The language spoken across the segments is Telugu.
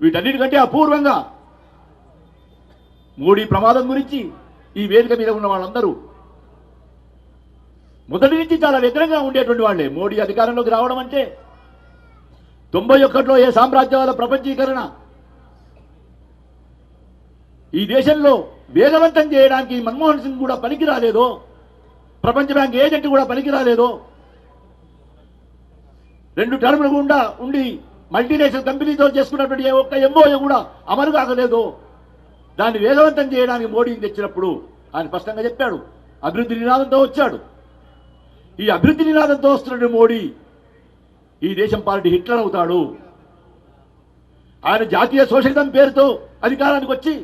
వీటన్నిటికంటే అపూర్వంగా మోడీ ప్రమాదం గురించి ఈ వేదిక మీద ఉన్న వాళ్ళందరూ మొదటి నుంచి చాలా వ్యతిరేకంగా ఉండేటువంటి వాళ్ళే. మోడీ అధికారంలోకి రావడం అంటే తొంభై ఒక్కటిలో ఏ సామ్రాజ్యాల ప్రపంచీకరణ ఈ దేశంలో వేగవంతం చేయడానికి మన్మోహన్ సింగ్ కూడా పనికి రాలేదో ప్రపంచ బ్యాంక్ ఏజెంట్ కూడా పనికి రాలేదో రెండు టర్ములు గుండా ఉండి మల్టీనేషనల్ కంపెనీతో చేసుకున్నటువంటి ఏ ఒక్క ఎంఓఏ కూడా అమలు కాకలేదు. దాన్ని వేగవంతం చేయడానికి మోడీని తెచ్చినప్పుడు ఆయన స్పష్టంగా చెప్పాడు అభివృద్ధి నినాదంతో వచ్చాడు. ఈ అభివృద్ధి నినాదంతో వస్తున్న మోడీ ఈ దేశం పార్టీ హిట్లర్ అవుతాడు. ఆయన జాతీయ సోషలిజం పేరుతో అధికారానికి వచ్చి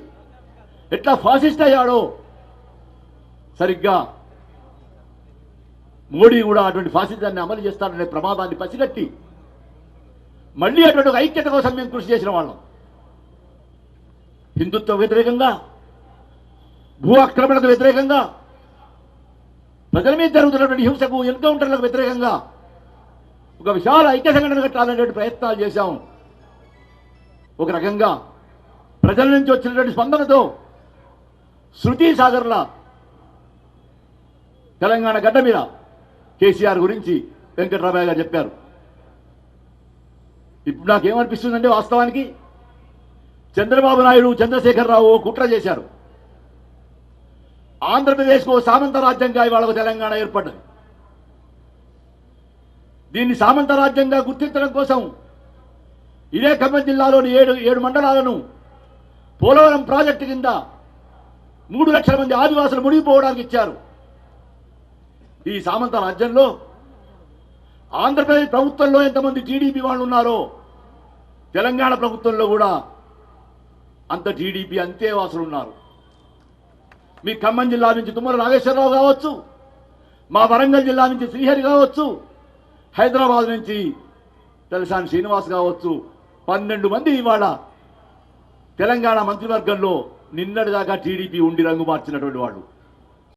ఎట్లా ఫాసిస్ట్ అయ్యాడో సరిగ్గా మోడీ కూడా అటువంటి ఫాసిజాన్ని అమలు చేస్తాడనే ప్రమాదాన్ని పసిగట్టి మళ్ళీ అటువంటి ఐక్యత కోసం మేము కృషి చేసిన వాళ్ళం. హిందుత్వ వ్యతిరేకంగా భూ ఆక్రమణకు వ్యతిరేకంగా ప్రజల మీద జరుగుతున్నటువంటి హింసకు ఎన్కౌంటర్లకు వ్యతిరేకంగా ఒక విశాల ఐక్య సంఘటన కట్టాలనేటువంటి ప్రయత్నాలు చేశాం. ఒక రకంగా ప్రజల నుంచి వచ్చినటువంటి స్పందనతో శృతి సాగర్ల తెలంగాణ గడ్డ మీద కేసీఆర్ గురించి వెంకట్రామయ్య గారు చెప్పారు. ఇప్పుడు నాకేమనిపిస్తుందంటే వాస్తవానికి చంద్రబాబు నాయుడు చంద్రశేఖరరావు ఓ కుట్ర చేశారు. ఆంధ్రప్రదేశ్కు ఓ సామంత రాజ్యంగా ఇవాళ ఒక తెలంగాణ ఏర్పడ్డది. దీన్ని సామంత రాజ్యంగా గుర్తించడం కోసం ఇదే ఖమ్మం జిల్లాలోని ఏడు ఏడు మండలాలను పోలవరం ప్రాజెక్టు కింద మూడు లక్షల మంది ఆదివాసులు మునిగిపోవడానికి ఇచ్చారు. ఈ సామంత రాజ్యంలో ఆంధ్రప్రదేశ్ ప్రభుత్వంలో ఎంతమంది టీడీపీ వాళ్ళు ఉన్నారో తెలంగాణ ప్రభుత్వంలో కూడా అంత టీడీపీ అంతే వాసులు ఉన్నారు. మీ ఖమ్మం జిల్లా నుంచి తుమ్మల నాగేశ్వరరావు కావచ్చు మా వరంగల్ జిల్లా నుంచి శ్రీహరి కావచ్చు హైదరాబాద్ నుంచి తెలసాని శ్రీనివాస్ కావచ్చు పన్నెండు మంది ఇవాళ తెలంగాణ మంత్రివర్గంలో నిన్నటిదాకా టీడీపీ ఉండి రంగు మార్చినటువంటి వాళ్ళు.